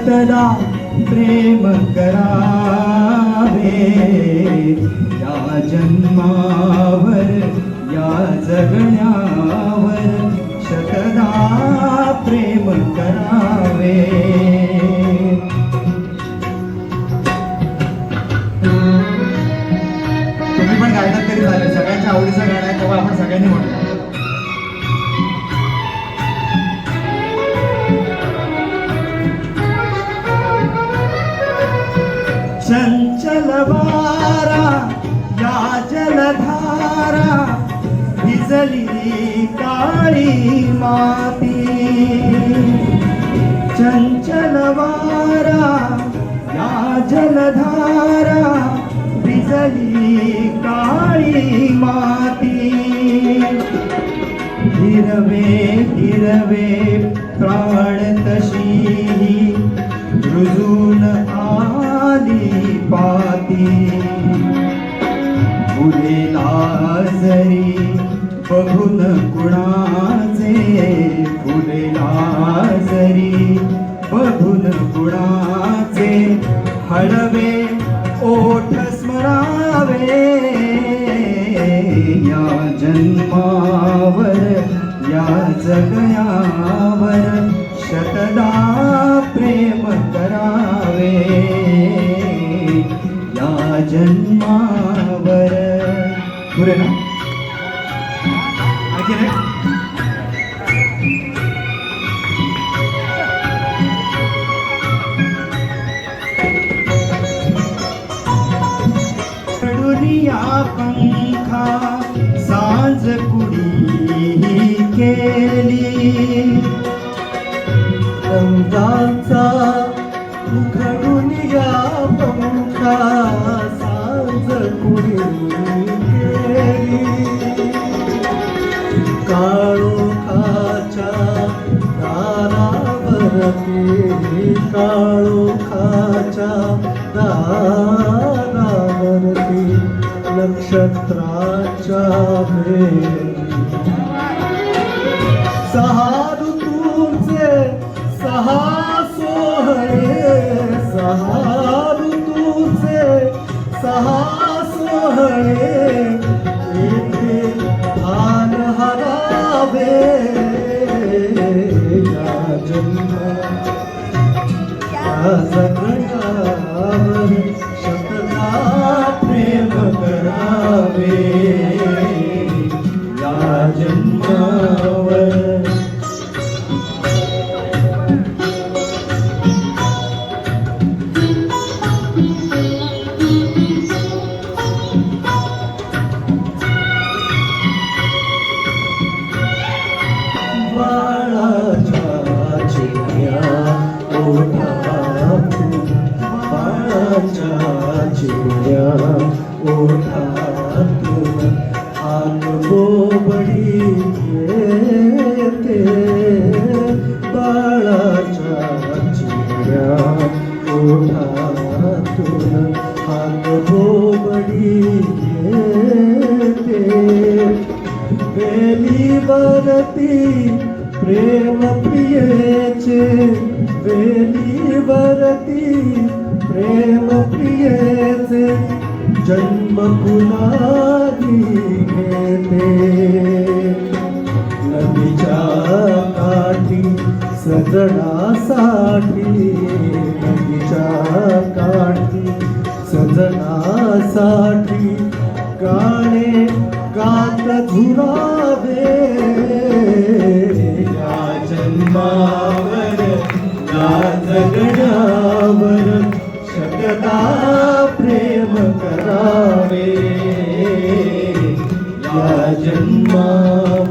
शतदा प्रेम करावे. या जन्मावर या जगण्यावर शतदा प्रेम करावे. तुम्ही पण गायनात तरी झाले सगळ्यांच्या आवडीचं गाणं आहे तेव्हा आपण सगळ्यांनी म्हणतो तलवारा या जलधारा भिजली काळी माती. चंचलवारा या जलधारा भिजली काळी माती. हिरवे हिरवे प्राण तशी रुजून आली बघून कुणाचे फुलेला जरी बघून कुणाचे हळवे ओठ स्मरावे. या जन्मावर या जगया पंखा सांज केली. रंगाचा उघडून या पंखा सांज कुणी काळोखाच्या नक्षत्राच्या भेटी सहा ऋतूंचे सहा सोहळे सहा ऋतूंचे सहा सोहळे येथे भान हरावे या जन्मात प्रेम प्रियेचे वेलीवरती प्रेम प्रियेचे जन्म कुणाली घेते. नदीच्या काठी सजनासाठी. नदीच्या काठी सजनासाठी. गाणे गात झुरावे या जन्मावर या जगण्यावर. शतदा प्रेम करावे या जन्मावर